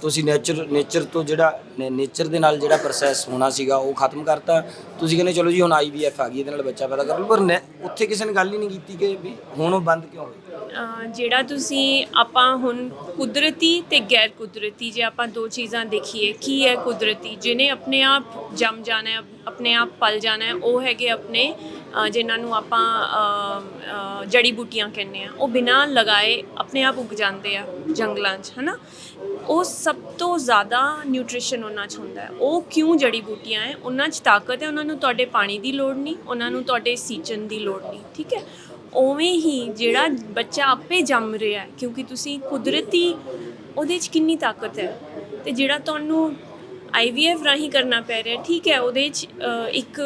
ਤੁਸੀਂ ਨੇਚਰ ਨੇਚਰ ਤੋਂ ਜਿਹੜਾ ਨੇਚਰ ਦੇ ਨਾਲ ਜਿਹੜਾ ਪ੍ਰੋਸੈਸ ਹੋਣਾ ਸੀਗਾ, ਉਹ ਖਤਮ ਕਰਤਾ। ਤੁਸੀਂ ਕਹਿੰਦੇ ਚਲੋ ਜੀ, ਹੁਣ ਆਈਵੀਐਫ ਆ ਗਈ, ਇਹਦੇ ਨਾਲ ਬੱਚਾ ਪੈਦਾ ਕਰ ਲਓ ਪਰ ਉੱਥੇ ਕਿਸੇ ਨੇ ਗੱਲ ਹੀ ਨਹੀਂ ਕੀਤੀ ਕਿ ਵੀ ਹੁਣ ਉਹ ਬੰਦ ਕਿਉਂ
ਹੋਇਆ ਜਿਹੜਾ ਤੁਸੀਂ ਆਪਾਂ ਹੁਣ ਕੁਦਰਤੀ ਤੇ ਗੈਰ ਕੁਦਰਤੀ ਜੇ ਆਪਾਂ ਦੋ ਚੀਜ਼ਾਂ ਦੇਖੀਏ, ਕੀ ਹੈ ਕੁਦਰਤੀ? ਜਿਹਨੇ ਆਪਣੇ ਆਪ ਜੰਮ ਜਾਣਾ ਹੈ, ਆਪਣੇ ਆਪ ਪਲ ਜਾਣਾ ਹੈ, ਉਹ ਹੈਗੇ ਆਪਣੇ, ਅਹ, ਜਿਨ੍ਹਾਂ ਨੂੰ ਆਪਾਂ ਜੜੀ ਬੂਟੀਆਂ ਕਹਿੰਦੇ ਆ ਉਹ ਬਿਨਾਂ ਲਗਾਏ ਆਪਣੇ ਆਪ ਉੱਗ ਜਾਂਦੇ ਆ ਜੰਗਲਾਂ 'ਚ, ਹਨਾ? ਉਹ ਸਭ ਤੋਂ ਜ਼ਿਆਦਾ ਨਿਊਟ੍ਰੀਸ਼ਨ ਉਹਨਾਂ 'ਚ ਹੁੰਦਾ ਹੈ। ਉਹ ਕਿਉਂ ਜੜੀ ਬੂਟੀਆਂ ਹੈ? ਉਹਨਾਂ 'ਚ ਤਾਕਤ ਹੈ, ਉਹਨਾਂ ਨੂੰ ਤੁਹਾਡੇ ਪਾਣੀ ਦੀ ਲੋੜ ਨਹੀਂ, ਉਹਨਾਂ ਨੂੰ ਤੁਹਾਡੇ ਸੀਚਨ ਦੀ ਲੋੜ ਨਹੀਂ, ਠੀਕ ਹੈ? ਉਵੇਂ ਹੀ ਜਿਹੜਾ ਬੱਚਾ ਆਪੇ ਜੰਮ ਰਿਹਾ ਕਿਉਂਕਿ ਤੁਸੀਂ ਕੁਦਰਤੀ ਉਹਦੇ 'ਚ ਕਿੰਨੀ ਤਾਕਤ ਹੈ ਤੇ ਜਿਹੜਾ ਤੁਹਾਨੂੰ ਆਈਵੀਐਫ ਰਾਹੀਂ ਕਰਨਾ ਪੈ ਰਿਹਾ, ਠੀਕ ਹੈ, ਉਹਦੇ 'ਚ ਇੱਕ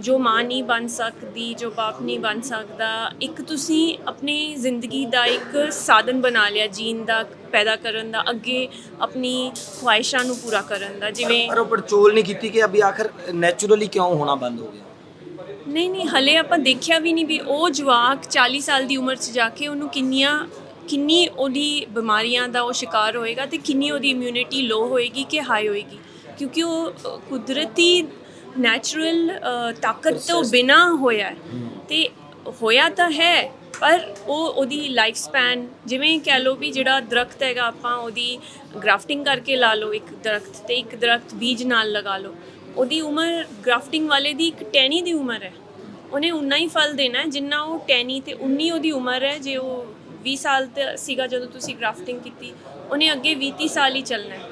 ਜੋ ਮਾਂ ਨਹੀਂ ਬਣ ਸਕਦੀ, ਜੋ ਬਾਪ ਨਹੀਂ ਬਣ ਸਕਦਾ, ਇੱਕ ਤੁਸੀਂ ਆਪਣੀ ਜ਼ਿੰਦਗੀ ਦਾ ਇੱਕ ਸਾਧਨ ਬਣਾ ਲਿਆ, ਜੀਣ ਦਾ, ਪੈਦਾ ਕਰਨ ਦਾ, ਅੱਗੇ ਆਪਣੀ ਖੁਆਇਸ਼ਾਂ ਨੂੰ ਪੂਰਾ ਕਰਨ ਦਾ, ਜਿਵੇਂ
ਪਰ ਉਹ ਪੜਚੋਲ ਨਹੀਂ ਕੀਤੀ ਕਿ ਅਭੀ ਆਖਰ ਨੇਚਰਲੀ ਕਿਉਂ ਹੋਣਾ ਬੰਦ ਹੋ ਗਿਆ?
ਨਹੀਂ ਨਹੀਂ ਹਲੇ ਆਪਾਂ ਦੇਖਿਆ ਵੀ ਨਹੀਂ ਵੀ ਉਹ ਜਵਾਕ 40 ਸਾਲ ਦੀ ਉਮਰ 'ਚ ਜਾ ਕੇ ਉਹਨੂੰ ਕਿੰਨੀਆਂ ਕਿੰਨੀ ਉਹਦੀ ਬਿਮਾਰੀਆਂ ਦਾ ਉਹ ਸ਼ਿਕਾਰ ਹੋਏਗਾ ਤੇ ਕਿੰਨੀ ਉਹਦੀ ਇਮਿਊਨਿਟੀ ਲੋ ਹੋਏਗੀ ਕਿ ਹਾਈ ਹੋਏਗੀ? ਕਿਉਂਕਿ ਉਹ ਅ, ਕੁਦਰਤੀ ਨੈਚੁਰਲ ਤਾਕਤ ਤੋਂ ਬਿਨਾ ਹੋਇਆ ਹੈ। ਤੇ ਹੋਇਆ ਤਾਂ ਹੈ ਪਰ ਉਹ ਉਹਦੀ ਲਾਈਫ ਸਪੈਨ ਜਿਵੇਂ ਕਹਿ ਲਓ ਵੀ ਜਿਹੜਾ ਦਰਖਤ ਹੈਗਾ ਆਪਾਂ ਉਹਦੀ ਗ੍ਰਾਫਟਿੰਗ ਕਰਕੇ ਲਾ ਲਓ ਇੱਕ ਦਰਖਤ ਤੇ ਇੱਕ ਦਰਖਤ ਬੀਜ ਨਾਲ ਲਗਾ ਲਓ। ਉਹਦੀ ਉਮਰ ਗ੍ਰਾਫਟਿੰਗ ਵਾਲੇ ਦੀ ਇੱਕ ਟੈਨੀ ਦੀ ਉਮਰ ਹੈ। ਉਹਨੇ ਉਨਾ ਹੀ ਫਲ ਦੇਣਾ ਜਿੰਨਾ ਉਹ ਟੈਨੀ ਤੇ 19 ਉਹਦੀ ਉਮਰ ਹੈ, ਜੇ ਉਹ 20 ਸਾਲ ਤੇ ਸੀਗਾ ਜਦੋਂ ਤੁਸੀਂ ਗ੍ਰਾਫਟਿੰਗ ਕੀਤੀ, ਉਹਨੇ ਅੱਗੇ 20 30 ਸਾਲ ਹੀ ਚੱਲਣਾ ਹੈ।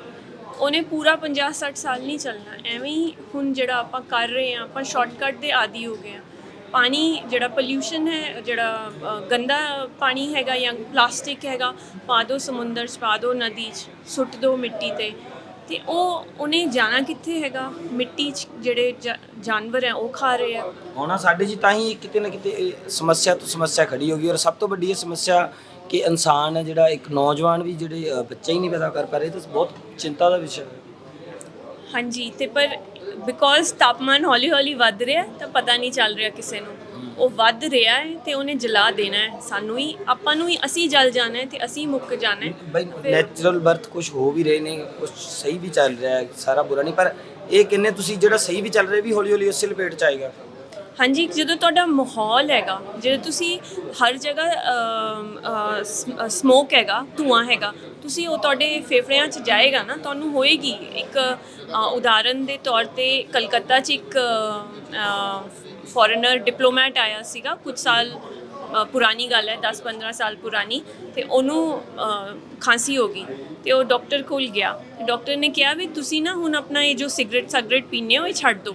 ਉਹਨੇ ਪੂਰਾ 50 60 ਸਾਲ ਨਹੀਂ ਚੱਲਣਾ। ਐਵੇਂ ਹੀ ਹੁਣ ਜਿਹੜਾ ਆਪਾਂ ਕਰ ਰਹੇ ਹਾਂ, ਆਪਾਂ ਸ਼ਾਰਟਕਟ ਦੇ ਆਦੀ ਹੋ ਗਏ ਹਾਂ। ਪਾਣੀ ਜਿਹੜਾ ਪੋਲਿਊਸ਼ਨ ਹੈ, ਜਿਹੜਾ ਗੰਦਾ ਪਾਣੀ ਹੈਗਾ ਜਾਂ ਪਲਾਸਟਿਕ ਹੈਗਾ, ਪਾ ਦਿਓ ਸਮੁੰਦਰ 'ਚ, ਪਾ ਦਿਓ ਨਦੀ 'ਚ, ਸੁੱਟ ਦਿਓ ਮਿੱਟੀ ਤੇ। ਤੇ ਉਹ ਉਹਨੇ ਜਾਣਾ ਕਿੱਥੇ ਹੈਗਾ? ਮਿੱਟੀ 'ਚ ਜਿਹੜੇ ਜਾ- ਜਾਨਵਰ ਹੈ ਉਹ ਖਾ ਰਹੇ ਆ।
ਹੋਣਾ ਸਾਡੇ ਜੀ ਤਾਂ ਹੀ ਕਿਤੇ ਨਾ ਕਿਤੇ ਇਹ ਸਮੱਸਿਆ ਤੋਂ ਸਮੱਸਿਆ ਖੜੀ ਹੋ ਗਈ ਔਰ ਸਭ ਤੋਂ ਵੱਡੀ ਇਹ ਸਮੱਸਿਆ ਕਿ ਇਨਸਾਨ ਹੈ ਜਿਹੜਾ ਇੱਕ ਨੌਜਵਾਨ ਵੀ ਜਿਹੜੇ ਅ, ਬੱਚੇ ਹੀ ਨਹੀਂ ਪੈਦਾ ਕਰ ਪਾ ਰਹੇ ਤਾਂ ਬਹੁਤ ਚਿੰਤਾ ਦਾ ਵਿਸ਼ਾ ਹੈ।
ਹਾਂਜੀ ਤੇ ਪਰ ਬਿਕੋਜ਼ ਤਾਪਮਾਨ ਹੌਲੀ ਹੌਲੀ ਵੱਧ ਰਿਹਾ ਹੈ, ਤਾਂ ਪਤਾ ਨਹੀਂ ਚੱਲ ਰਿਹਾ ਕਿਸੇ ਨੂੰ। ਉਹ ਵੱਧ ਰਿਹਾ ਹੈ ਤੇ ਉਹਨੇ ਜਲਾ ਦੇਣਾ ਹੈ। ਸਾਨੂੰ ਹੀ ਆਪਾਂ ਨੂੰ ਹੀ ਅਸੀਂ ਜਲ ਜਾਣਾ ਹੈ ਤੇ ਅਸੀਂ ਮੁੱਕ ਜਾਣਾ ਹੈ।
ਬਈ ਨੈਚੁਰਲ ਬਰਥ ਕੁਝ ਹੋ ਵੀ ਰਹੇ ਨੇ ਕੁਝ ਸਹੀ ਵੀ ਚੱਲ ਰਿਹਾ ਹੈ ਸਾਰਾ ਬੁਰਾ ਨਹੀਂ ਪਰ ਇਹ ਕਿੰਨੇ ਤੁਸੀਂ ਜਿਹੜਾ ਸਹੀ ਵੀ ਚੱਲ ਰਿਹਾ ਵੀ ਹੌਲੀ ਹੌਲੀ ਉਸੇ ਲਪੇਟ ਚ ਆਏਗਾ।
ਹਾਂਜੀ ਜਦੋਂ ਤੁਹਾਡਾ ਮਾਹੌਲ ਹੈਗਾ ਜਦੋਂ ਤੁਸੀਂ ਹਰ ਜਗ੍ਹਾ ਸਮੋਕ ਹੈਗਾ ਧੂਆਂ ਹੈਗਾ ਤੁਸੀਂ ਉਹ ਤੁਹਾਡੇ ਫੇਫੜਿਆਂ 'ਚ ਜਾਏਗਾ ਨਾ ਤੁਹਾਨੂੰ ਹੋਏਗੀ ਇੱਕ ਉਦਾਹਰਨ ਦੇ ਤੌਰ ਤੇ ਕਲਕੱਤਾ 'ਚ ਇੱਕ ਫੋਰਨਰ ਡਿਪਲੋਮੈਟ ਆਇਆ ਸੀਗਾ, ਕੁਝ ਸਾਲ ਪੁਰਾਣੀ ਗੱਲ ਹੈ 10-15 ਸਾਲ ਪੁਰਾਣੀ, ਤੇ ਉਹਨੂੰ ਖਾਂਸੀ ਹੋ ਗਈ ਤੇ ਉਹ ਡਾਕਟਰ ਕੋਲ ਗਿਆ। ਡਾਕਟਰ ਨੇ ਕਿਹਾ ਵੀ ਤੁਸੀਂ ਨਾ ਹੁਣ ਆਪਣਾ ਇਹ ਜੋ ਸਿਗਰਟ ਸਗਰਟ ਪੀਂਦੇ ਹੋ, ਇਹ ਛੱਡ ਦਿਓ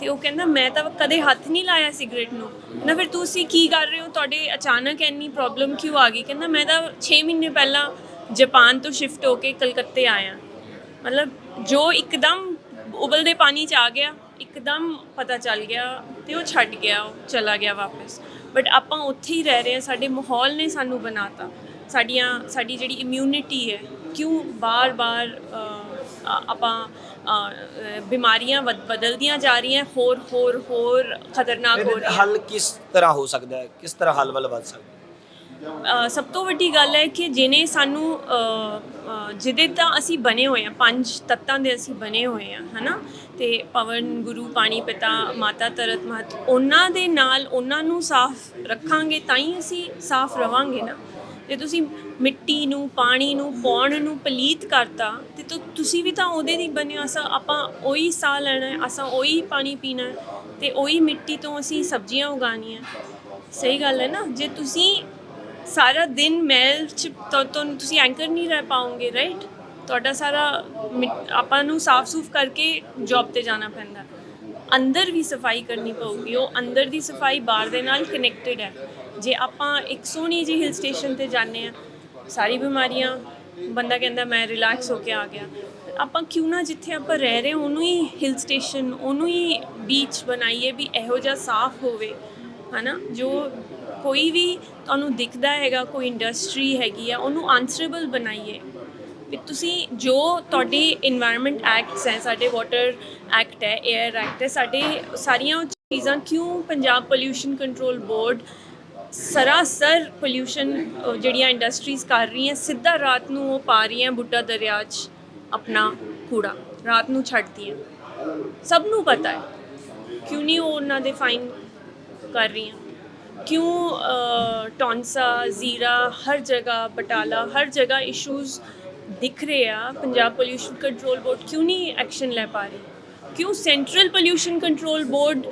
ਤੇ ਉਹ ਕਹਿੰਦਾ, ਮੈਂ ਤਾਂ ਕਦੇ ਹੱਥ ਨਹੀਂ ਲਾਇਆ ਸਿਗਰਟ ਨੂੰ। ਨਾ ਫਿਰ ਤੁਸੀਂ ਕੀ ਕਰ ਰਹੇ ਹੋ? ਤੁਹਾਡੇ ਅਚਾਨਕ ਇੰਨੀ ਪ੍ਰੋਬਲਮ ਕਿਉਂ ਆ ਗਈ? ਕਹਿੰਦਾ, ਮੈਂ ਤਾਂ 6 ਮਹੀਨੇ ਪਹਿਲਾਂ ਜਾਪਾਨ ਤੋਂ ਸ਼ਿਫਟ ਹੋ ਕੇ ਕਲਕੱਤੇ ਆਇਆ। ਮਤਲਬ ਜੋ ਇੱਕਦਮ ਉਬਲਦੇ ਪਾਣੀ ਚ ਆ ਗਿਆ ਇੱਕਦਮ ਪਤਾ ਚੱਲ ਗਿਆ ਤੇ ਉਹ ਛੱਡ ਗਿਆ ਉਹ ਚਲਾ ਗਿਆ ਵਾਪਸ। ਬਟ ਆਪਾਂ ਉੱਥੇ ਹੀ ਰਹਿ ਰਹੇ ਹਾਂ ਸਾਡੇ ਮਾਹੌਲ ਨੇ ਸਾਨੂੰ ਬਣਾਤਾ। ਸਾਡੀਆਂ ਸਾਡੀ ਜਿਹੜੀ ਇਮਿਊਨਿਟੀ ਹੈ ਕਿਉਂ ਬਾਰ-ਬਾਰ ਆਪਾਂ ਬਿਮਾਰੀਆਂ ਬਦ- ਬਦਲਦੀਆਂ ਜਾ ਰਹੀਆਂ ਹੋਰ ਹੋਰ ਹੋਰ ਖਤਰਨਾਕ ਹੋ ਰਹੀਆਂ।
ਹੱਲ ਕਿਸ ਤਰ੍ਹਾਂ ਹੋ ਸਕਦਾ ਹੈ? ਕਿਸ ਤਰ੍ਹਾਂ ਹੱਲ ਵੱਲ ਵੱਧ ਸਕਦਾ
ਸਭ ਤੋਂ ਵੱਡੀ ਗੱਲ ਹੈ ਕਿ ਜਿਹਨੇ ਸਾਨੂੰ ਜਿਹਦੇ ਤਾਂ ਅਸੀਂ ਬਣੇ ਹੋਏ ਆ ਪੰਜ ਤੱਤਾਂ ਦੇ ਅਸੀਂ ਬਣੇ ਹੋਏ ਆ ਹਨਾ? ਤੇ ਪਵਨ, ਗੁਰੂ, ਪਾਣੀ, ਪਿਤਾ, ਮਾਤਾ ਤਰਤ ਮਹਤ ਉਹਨਾਂ ਦੇ ਨਾਲ ਉਹਨਾਂ ਨੂੰ ਸਾਫ਼ ਰੱਖਾਂਗੇ, ਤਾਂ ਹੀ ਅਸੀਂ ਸਾਫ਼ ਰਵਾਂਗੇ ਨਾ। ਜੇ ਤੁਸੀਂ ਮਿੱਟੀ ਨੂੰ, ਪਾਣੀ ਨੂੰ, ਪੌਣ ਨੂੰ ਪਲੀਤ ਕਰਤਾ ਤੇ, ਤੁਸੀਂ ਵੀ ਤਾਂ ਉਹਦੇ ਦੀ ਬਣੇ ਹੋ। ਅਸਾਂ, ਆਪਾਂ ਉਹੀ ਸਾਹ ਲੈਣਾ ਹੈ, ਅਸਾਂ ਉਹੀ ਪਾਣੀ ਪੀਣਾ ਹੈ, ਤੇ ਉਹੀ ਮਿੱਟੀ ਤੋਂ ਅਸੀਂ ਸਬਜ਼ੀਆਂ ਉਗਾਉਣੀਆਂ। ਸਹੀ ਗੱਲ ਹੈ ਨਾ? ਜੇ ਤੁਸੀਂ ਸਾਰਾ ਦਿਨ ਮੈਲ ਚ ਤਾਂ ਤੁਹਾਨੂੰ ਤੁਸੀਂ ਐਂਕਰ ਨਹੀਂ ਰਹਿ ਪਾਓਗੇ ਰਾਈਟ ਤੁਹਾਡਾ ਸਾਰਾ ਮਿੱਟ- ਆਪਾਂ ਨੂੰ ਸਾਫ਼ ਸੂਫ ਕਰਕੇ ਜੌਬ ਤੇ ਜਾਣਾ ਪੈਂਦਾ। ਅੰਦਰ ਵੀ ਸਫ਼ਾਈ ਕਰਨੀ ਪਊਗੀ ਉਹ ਅੰਦਰ ਦੀ ਸਫ਼ਾਈ ਬਾਹਰ ਦੇ ਨਾਲ ਕਨੈਕਟਡ ਹੈ। ਜੇ ਆਪਾਂ ਇੱਕ ਸੋਹਣੀ ਜਿਹੀ ਹਿਲ ਸਟੇਸ਼ਨ ਤੇ ਜਾਂਦੇ ਆ ਸਾਰੀ ਬਿਮਾਰੀਆਂ ਬੰਦਾ ਕਹਿੰਦਾ ਮੈਂ ਰਿਲੈਕਸ ਹੋ ਕੇ ਆ ਗਿਆ। ਆਪਾਂ ਕਿਉਂ ਨਾ ਜਿੱਥੇ ਆਪਾਂ ਰਹਿ ਰਹੇ ਹਾਂ, ਉਹਨੂੰ ਹੀ ਹਿਲ ਸਟੇਸ਼ਨ ਉਹਨੂੰ ਹੀ ਬੀਚ ਬਣਾਈਏ ਵੀ ਇਹੋ ਜਿਹਾ ਸਾਫ਼ ਹੋਵੇ ਹਨਾ? ਜੋ ਕੋਈ ਵੀ ਤੁਹਾਨੂੰ ਦਿਖਦਾ ਹੈਗਾ ਕੋਈ ਇੰਡਸਟਰੀ ਹੈਗੀ ਆ, ਉਹਨੂੰ ਆਨਸਰੇਬਲ ਬਣਾਈਏ। ਵੀ ਤੁਸੀਂ ਜੋ ਤੁਹਾਡੀ এনवायरमेंट ਐਕਟਸ ਹੈ, ਸਾਡੇ ਵਾਟਰ ਐਕਟ ਹੈ 에ਅਰ ਐਕਟ ਹੈ, ਸਾਡੇ ਸਾਰੀਆਂ ਚੀਜ਼ਾਂ ਕਿਉਂ ਪੰਜਾਬ ਪੋਲੂਸ਼ਨ ਕੰਟਰੋਲ ਬੋਰਡ ਸਰਾਸਰ ਪੋਲੂਸ਼ਨ ਜਿਹੜੀਆਂ ਇੰਡਸਟਰੀਜ਼ ਕਰ ਰਹੀਆਂ, ਸਿੱਧਾ ਰਾਤ ਨੂੰ ਉਹ ਪਾ ਰਹੀਆਂ ਬੁੱਢਾ ਦਰਿਆ 'ਚ ਆਪਣਾ ਕੂੜਾ, ਰਾਤ ਨੂੰ ਛੱਡਦੀਆਂ। ਸਭ ਨੂੰ ਪਤਾ ਹੈ। ਕਿਉਂ ਨਹੀਂ ਉਹਨਾਂ ਦੇ ਫਾਈਨ ਕਰ ਰਹੀਆਂ? ਕਿਉਂ ਅ, ਟੌਂਸਾ ਜ਼ੀਰਾ ਹਰ ਜਗ੍ਹਾ ਬਟਾਲਾ ਹਰ ਜਗ੍ਹਾ ਇਸ਼ੂਜ਼ ਦਿਖ ਰਹੇ ਆ ਪੰਜਾਬ ਪੋਲਿਊਸ਼ਨ ਕੰਟਰੋਲ ਬੋਰਡ ਕਿਉਂ ਨਹੀਂ ਐਕਸ਼ਨ ਲੈ ਪਾ ਰਹੀ ਕਿਉਂ ਸੈਂਟਰਲ ਪੋਲਿਊਸ਼ਨ ਕੰਟਰੋਲ ਬੋਰਡ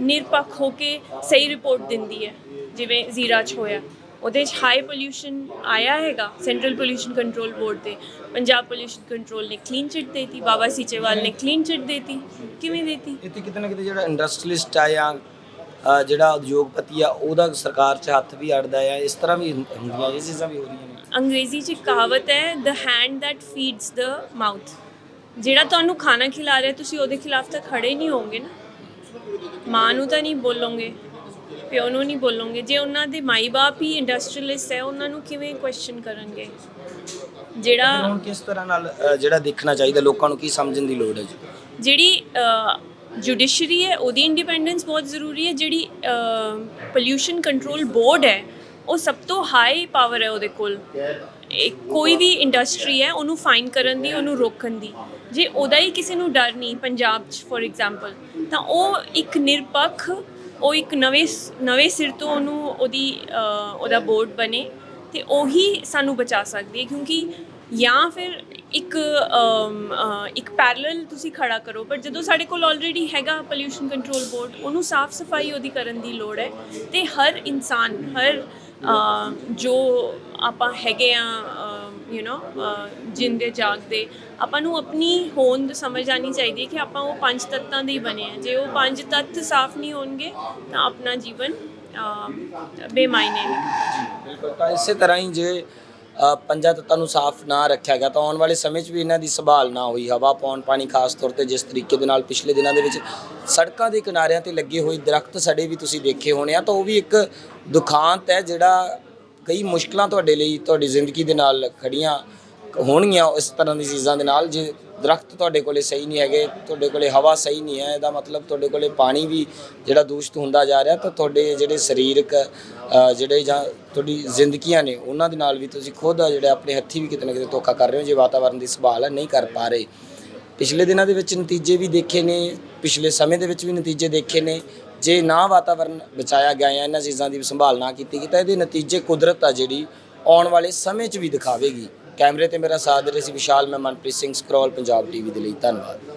ਨਿਰਪੱਖ ਹੋ ਕੇ ਸਹੀ ਰਿਪੋਰਟ ਦਿੰਦੀ ਹੈ ਜਿਵੇਂ ਜ਼ੀਰਾ 'ਚ ਹੋਇਆ ਉਹਦੇ 'ਚ ਹਾਈ ਪੋਲਿਊਸ਼ਨ ਆਇਆ ਹੈਗਾ ਸੈਂਟਰਲ ਪੋਲਿਊਸ਼ਨ ਕੰਟਰੋਲ ਬੋਰਡ ਤੇ ਪੰਜਾਬ ਪੋਲਿਊਸ਼ਨ ਕੰਟਰੋਲ ਨੇ ਕਲੀਨ ਚਿੱਟ ਦੇਤੀ ਬਾਬਾ ਸੀਚੇਵਾਲ ਨੇ ਕਲੀਨ ਚਿੱਟ ਦੇਤੀ ਕਿਵੇਂ ਦੇਤੀ
ਇੱਥੇ ਕਿਤੇ ਨਾ ਕਿਤੇ ਜਿਹੜਾ ਇੰਡਸਟਰੀਲਿਸਟ ਆ ਜਾਂ ਜਿਹੜਾ ਉਦਯੋਗਪਤੀ ਆ ਉਹਦਾ ਸਰਕਾਰ 'ਚ ਹੱਥ ਵੀ ਅੜਦਾ ਆ। ਇਸ ਤਰ੍ਹਾਂ ਵੀ ਹੁੰਦੀਆਂ ਇਹ ਚੀਜ਼ਾਂ ਵੀ ਹੋ ਰਹੀਆਂ ਨੇ।
ਅੰਗਰੇਜ਼ੀ 'ਚ ਕਹਾਵਤ ਹੈ the hand that feeds the mouth ਜਿਹੜਾ ਤੁਹਾਨੂੰ ਖਾਣਾ ਖਿਲਾ ਰਿਹਾ ਤੁਸੀਂ ਉਹਦੇ ਖਿਲਾਫ ਤਾਂ ਖੜੇ ਨਹੀਂ ਹੋਵੋਗੇ ਨਾ। ਮਾਂ ਨੂੰ ਤਾਂ ਨਹੀਂ ਬੋਲੋਗੇ ਪਿਓ ਨੂੰ ਨਹੀਂ ਬੋਲੋਗੇ। ਜੇ ਉਹਨਾਂ ਦੇ ਮਾਈ-ਬਾਪ ਹੀ ਇੰਡਸਟਰੀਅਲਿਸਟ ਹੈ ਉਹਨਾਂ ਨੂੰ ਕਿਵੇਂ ਕੁਐਸਚਨ ਕਰਨਗੇ? ਜਿਹੜਾ
ਹੁਣ ਕਿਸ ਤਰ੍ਹਾਂ ਨਾਲ ਜਿਹੜਾ ਦੇਖਣਾ ਚਾਹੀਦਾ ਲੋਕਾਂ ਨੂੰ ਕੀ ਸਮਝਣ ਦੀ ਲੋੜ ਹੈ ਜੀ?
ਜਿਹੜੀ ਜੁਡੀਸ਼ਰੀ ਹੈ, ਉਹਦੀ ਇੰਡੀਪੈਂਡੈਂਸ ਬਹੁਤ ਜ਼ਰੂਰੀ ਹੈ, ਜਿਹੜੀ ਪੋਲਿਊਸ਼ਨ ਕੰਟਰੋਲ ਬੋਰਡ ਹੈ, ਉਹ ਸਭ ਤੋਂ ਹਾਈ ਪਾਵਰ ਹੈ ਉਹਦੇ ਕੋਲ। ਕੋਈ ਵੀ ਇੰਡਸਟਰੀ ਹੈ, ਉਹਨੂੰ ਫਾਈਨ ਕਰਨ ਦੀ, ਉਹਨੂੰ ਰੋਕਣ ਦੀ। ਜੇ ਉਹਦਾ ਹੀ ਕਿਸੇ ਨੂੰ ਡਰ ਨਹੀਂ, ਪੰਜਾਬ 'ਚ ਫੋਰ ਐਗਜ਼ਾਮਪਲ ਤਾਂ ਉਹ ਇੱਕ ਨਿਰਪੱਖ, ਉਹ ਇੱਕ ਨਵੇਂ ਨਵੇਂ ਸਿਰ ਤੋਂ ਉਹਨੂੰ ਉਹਦੀ ਉਹਦਾ ਬੋਰਡ ਬਣੇ ਤੇ ਉਹੀ ਸਾਨੂੰ ਬਚਾ ਸਕਦੀ ਹੈ, ਕਿਉਂਕਿ ਜਾਂ ਫਿਰ ਇੱਕ ਅਮ, ਇੱਕ ਪੈਰਲਲ ਤੁਸੀਂ ਖੜਾ ਕਰੋ ਪਰ ਜਦੋਂ ਸਾਡੇ ਕੋਲ ਆਲਰੇਡੀ ਹੈਗਾ ਪੋਲਿਊਸ਼ਨ ਕੰਟਰੋਲ ਬੋਰਡ ਉਹਨੂੰ ਸਾਫ਼ ਸਫ਼ਾਈ ਉਹਦੀ ਕਰਨ ਦੀ ਲੋੜ ਹੈ ਤੇ ਹਰ ਇਨਸਾਨ ਹਰ ਜੋ ਆਪਾਂ ਹੈਗੇ ਆ ਯੂ نو ਜਿੰਦੇ ਜਾਗਦੇ ਆਪਾਂ ਨੂੰ ਆਪਣੀ ਹੋਂਦ ਸਮਝ ਆਣੀ ਚਾਹੀਦੀ ਹੈ ਕਿ ਆਪਾਂ ਉਹ ਪੰਜ ਤੱਤਾਂ ਦੇ ਹੀ ਬਣੇ ਆ। ਜੇ ਉਹ ਪੰਜ ਤੱਤ ਸਾਫ਼ ਨਹੀਂ ਹੋਣਗੇ ਤਾਂ ਆਪਣਾ ਜੀਵਨ ਬੇਮਾਇਨੇ ਹੈ
ਬਿਲਕੁਲ। ਤਾਂ ਇਸੇ ਤਰ੍ਹਾਂ ਹੀ ਜੇ ਪੰਜਾਂ ਤੱਤਾਂ ਨੂੰ ਸਾਫ਼ ਨਾ ਰੱਖਿਆ ਗਿਆ ਤਾਂ ਆਉਣ ਵਾਲੇ ਸਮੇਂ 'ਚ ਵੀ ਇਹਨਾਂ ਦੀ ਸੰਭਾਲ ਨਾ ਹੋਈ, ਹਵਾ, ਪੌਣ, ਪਾਣੀ ਖਾਸ ਤੌਰ ਤੇ ਜਿਸ ਤਰੀਕੇ ਦੇ ਨਾਲ ਪਿਛਲੇ ਦਿਨਾਂ ਦੇ ਵਿੱਚ ਸੜਕਾਂ ਦੇ ਕਿਨਾਰਿਆਂ ਤੇ ਲੱਗੇ ਹੋਏ ਦਰਖਤ ਸੜੇ ਵੀ ਤੁਸੀਂ ਦੇਖੇ ਹੋਣੇ ਆ, ਤਾਂ ਉਹ ਵੀ ਇੱਕ ਦੁਖਾਂਤ ਹੈ ਜਿਹੜਾ ਕਈ ਮੁਸ਼ਕਲਾਂ ਤੁਹਾਡੇ ਲਈ, ਤੁਹਾਡੀ ਜ਼ਿੰਦਗੀ ਦੇ ਨਾਲ ਖੜੀਆਂ ਹੋਣਗੀਆਂ ਇਸ ਤਰ੍ਹਾਂ ਦੀ ਚੀਜ਼ਾਂ ਦੇ ਨਾਲ, ਜੇ ਦਰਖਤ ਤੁਹਾਡੇ ਕੋਲੇ ਸਹੀ ਨਹੀਂ ਹੈਗੇ, ਤੁਹਾਡੇ ਕੋਲੇ ਹਵਾ ਸਹੀ ਨਹੀਂ ਹੈ, ਇਹਦਾ ਮਤਲਬ ਤੁਹਾਡੇ ਕੋਲੇ ਪਾਣੀ ਵੀ ਜਿਹੜਾ ਦੂਸ਼ਿਤ ਹੁੰਦਾ ਜਾ ਰਿਹਾ, ਤਾਂ ਤੁਹਾਡੇ ਜਿਹੜੇ ਸਰੀਰਕ ਜਿਹੜੇ ਜਾਂ ਤੁਹਾਡੀ ਜ਼ਿੰਦਗੀਆਂ ਨੇ, ਉਹਨਾਂ ਦੇ ਨਾਲ ਵੀ ਤੁਸੀਂ ਖੁਦ ਆ ਜਿਹੜੇ ਆਪਣੇ ਹੱਥੀ ਵੀ ਕਿਤੇ ਨਾ ਕਿਤੇ ਧੋਖਾ ਕਰ ਰਹੇ ਹੋ, ਜੇ ਵਾਤਾਵਰਣ ਦੀ ਸੰਭਾਲ ਹੈ, ਨਹੀਂ ਕਰ ਪਾ ਰਹੇ। ਪਿਛਲੇ ਦਿਨਾਂ ਦੇ ਵਿੱਚ ਨਤੀਜੇ ਵੀ ਦੇਖੇ ਨੇ, ਪਿਛਲੇ ਸਮੇਂ ਦੇ ਵਿੱਚ ਵੀ ਨਤੀਜੇ ਦੇਖੇ ਨੇ, ਜੇ ਨਾ ਵਾਤਾਵਰਣ ਬਚਾਇਆ ਗਿਆ ਹੈ ਇਹਨਾਂ ਚੀਜ਼ਾਂ ਦੀ ਸੰਭਾਲ ਨਾ ਕੀਤੀ ਗਈ, ਤਾਂ ਇਹਦੇ ਨਤੀਜੇ ਕੁਦਰਤ ਆ ਜਿਹੜੀ ਆਉਣ ਵਾਲੇ ਸਮੇਂ 'ਚ ਵੀ ਦਿਖਾਵੇਗੀ। ਕੈਮਰੇ ਤੇ ਮੇਰਾ ਸਾਥ ਦੇ ਰਹੇ ਸੀ ਵਿਸ਼ਾਲ, ਮੈਂ ਮਨਪ੍ਰੀਤ ਸਿੰਘ ਸਕਰੋਲ, ਪੰਜਾਬ ਟੀਵੀ ਦੇ ਲਈ ਧੰਨਵਾਦ।